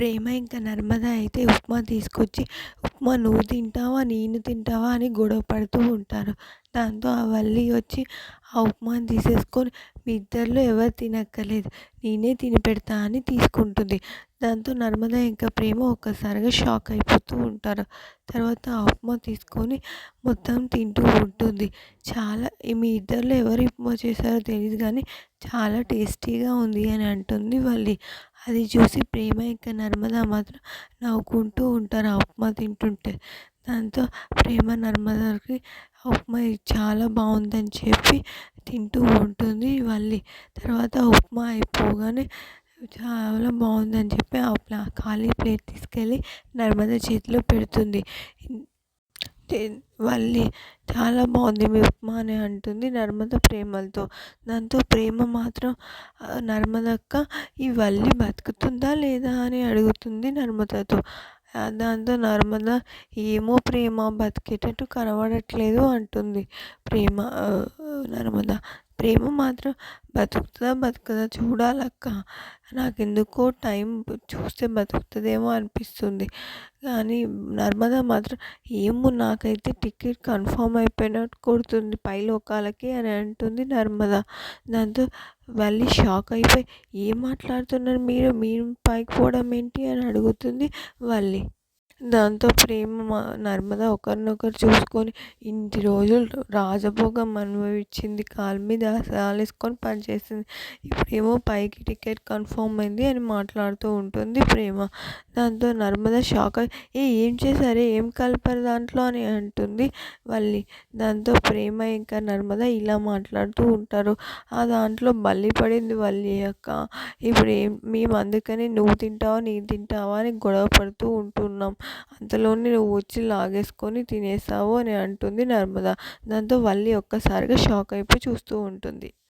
ప్రేమ ఇంకా నర్మద అయితే ఉప్మా తీసుకొచ్చి ఉప్మా నువ్వు తింటావా నేను తింటావా అని గొడవ పడుతూ ఉంటారు. దాంతో ఆ వల్లి వచ్చి ఆ ఉప్మాని తీసేసుకొని మీ ఇద్దరిలో ఎవరు తినక్కర్లేదు నేనే తిని పెడతా అని తీసుకుంటుంది. దాంతో నర్మద ఇంకా ప్రేమ ఒక్కసారిగా షాక్ అయిపోతూ ఉంటారు. తర్వాత ఆ ఉప్మా తీసుకొని మొత్తం తింటూ ఉంటుంది. చాలా మీ ఇద్దరిలో ఎవరు ఉప్మా చేశారో తెలియదు కానీ చాలా టేస్టీగా ఉంది అని అంటుంది వల్లి. అది చూసి ప్రేమ ఇంకా నర్మద మాత్రం నవ్వుకుంటూ ఉంటారు. ఆ ఉప్మా తింటుంటే దాంతో ప్రేమ నర్మదకి ఉప్మా చాలా బాగుందని చెప్పి తింటూ ఉంటుంది వల్లి తర్వాత ఉప్మా అయిపోగానే చాలా బాగుందని చెప్పి ఆ ప్లా ఖాళీ ప్లేట్ తీసుకెళ్ళి నర్మద చేతిలో పెడుతుంది. వల్లి చాలా బాగుంది. మీ ఉప్మా అని అంటుంది నర్మద ప్రేమతో దాంతో ప్రేమ మాత్రం నర్మదక్క ఈ వల్లి బతుకుతుందా లేదా అని అడుగుతుంది నర్మదతో. దాంతో నర్మద ఏమో ప్రేమ బతికేటట్టు కనబడట్లేదు అంటుంది ప్రేమ నర్మదా ప్రేమ మాత్రం బతుకుతుందా బతుకుదా చూడాలక్క. నాకు ఎందుకో టైం చూస్తే బతుకుతుందేమో అనిపిస్తుంది. కానీ నర్మద మాత్రం ఏమో నాకైతే టికెట్ కన్ఫామ్ అయిపోయినట్టు కొడుతుంది. పై లోకాలకి అని అంటుంది నర్మద. దాంతో మళ్ళీ షాక్ అయిపోయి ఏం మాట్లాడుతున్నారు మీరు? మీరు పైకి పోవడం ఏంటి? అని అడుగుతుంది వల్లి. దాంతో ప్రేమ నర్మద ఒకరినొకరు చూసుకొని ఇన్ని రోజులు రాజభోగం అనుభవించింది. కాలు మీద వేసుకొని పనిచేసింది. ఇప్పుడేమో పైకి టికెట్ కన్ఫర్మ్ అయింది అని మాట్లాడుతూ ఉంటుంది ప్రేమ. దాంతో నర్మద షాక్ ఏ ఏం చేశారే? ఏం కలిపారు దాంట్లో? అని అంటుంది వల్లి. దాంతో ప్రేమ ఇంకా నర్మద ఇలా మాట్లాడుతూ ఉంటారు. ఆ దాంట్లో బల్లి పడింది వల్లి అక్క. ఇప్పుడు ఏం మేము అందుకని నువ్వు తింటావా నేను తింటావా అని గొడవ పడుతూ ఉంటున్నాం. అంతలోనే నువ్వు వచ్చి లాగేసుకొని తినేసావు అని అంటుంది నర్మద. దాంతో వల్లి ఒక్కసారిగా షాక్ అయిపోయి చూస్తూ ఉంటుంది.